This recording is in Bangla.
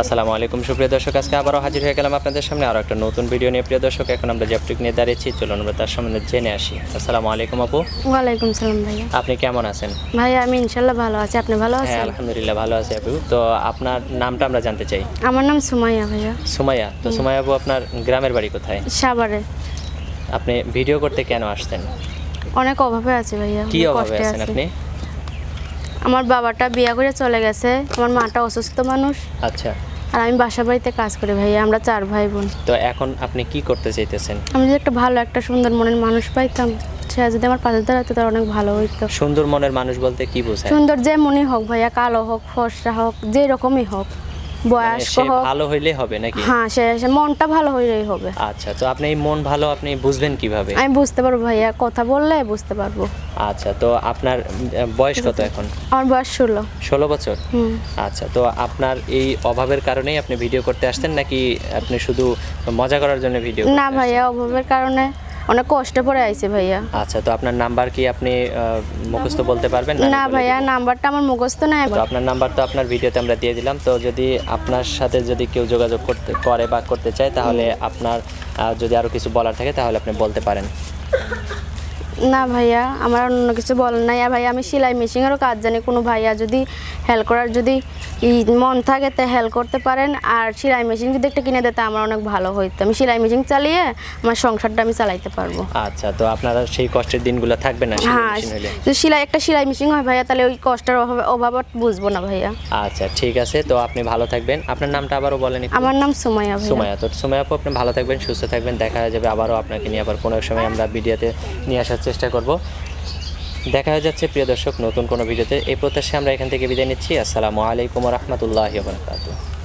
আসসালামু আলাইকুম সুপ্রিয় দর্শক আজকে আবারও হাজির হয়ে গেলাম আপনাদের সামনে আরও একটা নতুন ভিডিও নিয়ে। প্রিয় দর্শক এখন আমরা জ্যাপটিক নিয়ে দাঁড়িয়েছি চলুন আমরা তার সম্বন্ধে জেনে আসি। আসসালামু আলাইকুম আপু। ওয়ালাইকুম সালাম ভাইয়া। আপনি কেমন আছেন? ভাইয়া আমি ইনশাল্লাহ ভালো আছি। আপনি ভালো হ্যাঁ আছেন? আলহামদুলিল্লাহ ভালো আছি আপু। তো আপনার নামটা আমরা জানতে চাই। আমার নাম সুমাইয়া ভাইয়া। সুমাইয়া। তো সুমাইয়া আপু আপনার গ্রামের বাড়ি কোথায়? সাভারে। আপনি ভিডিও করতে কেন আসতেন অনেক অভাবে আছে ভাইয়া। কি অভাবে আছেন আপনি? আমার বাবাটা বিয়া করে চলে গেছে আমার মাটা অসুস্থ মানুষ। আচ্ছা। আর আমি বাসা বাড়িতে কাজ করি ভাই আমরা চার ভাই বোন। তো এখন আপনি কি করতে চাইতেছেন? আমি যদি একটা ভালো একটা সুন্দর মনের মানুষ পাইতাম সে যদি আমার পাশে দাঁড়াতো তার অনেক ভালো হইতো। সুন্দর মনের মানুষ বলতে কি বোঝায়? সুন্দর যে মনে হোক ভাইয়া কালো হোক ফর্সা হোক যে রকমই হোক। বয়স্ক হোক। ভালো হইলে হবে নাকি? হ্যাঁ সে মনটা ভালো হইলেই হবে। আচ্ছা তো আপনি মন ভালো আপনি বুঝবেন কীভাবে? আমি বুঝতে পারব ভাইয়া কথা বললে বুঝতে পারব। আচ্ছা তো আপনার বয়স কত এখন? আমার বয়স ষোলো। ষোলো বছর? আচ্ছা তো আপনার এই অভাবের কারণেই আপনি ভিডিও করতে আসছেন নাকি আপনি শুধু মজা করার জন্য ভিডিও না ভাইয়া অভাবের কারণে অনেক কষ্ট পড়ে আইছে ভাইয়া। আচ্ছা তো আপনার নাম্বার কি আপনি মুখস্থ বলতে পারবেন? না ভাইয়া নাম্বারটা আমার মুখস্থ নাই। তো আপনার নাম্বার তো আপনার ভিডিওতে আমরা দিয়ে দিলাম। তো যদি আপনার সাথে যদি কেউ যোগাযোগ করতে করে বা করতে চায় তাহলে আপনার যদি আরও কিছু বলার থাকে তাহলে আপনি বলতে পারেন। না ভাইয়া আমার অন্য কিছু বলার নাই। আর ভাইয়া আমি সেলাই মেশিনেরও কাজ জানি। কোনো ভাইয়া যদি হেল্প করার যদি মন থাকে তা হেল্প করতে পারেন। আর সেলাই মেশিন যদি একটা কিনে দিতে আমার অনেক ভালো হইতো। আমি সেলাই মেশিন চালিয়ে আমার সংসারটা আমি চালাইতে পারব। আচ্ছা তো আপনারা সেই কষ্টের দিনগুলো থাকবে না সেলাই হ্যাঁ সেলাই একটা সেলাই মেশিন হয় ভাইয়া তাহলে ওই কষ্টের অভাব অভাব বুঝব না ভাইয়া। আচ্ছা ঠিক আছে। তো আপনি ভালো থাকবেন। আপনার নামটা আবারও বলেন। আমার নাম সুমাইয়া সুমাইয়া। তো সুমাইয়া আপু আপনি ভালো থাকবেন সুস্থ থাকবেন। দেখা যাবে আবারও আপনাকে নিয়ে আবার কোনো সময় আমরা ভিডিওতে নিয়ে আসার চেষ্টা করব। দেখা হয়ে যাচ্ছে, প্রিয় দর্শক, নতুন কোনো ভিডিওতে। এই প্রত্যাশে আমরা এখান থেকে বিদায় নিচ্ছি। আসসালামু আলাইকুম রহমতুল্লাহ বারকাতুহ।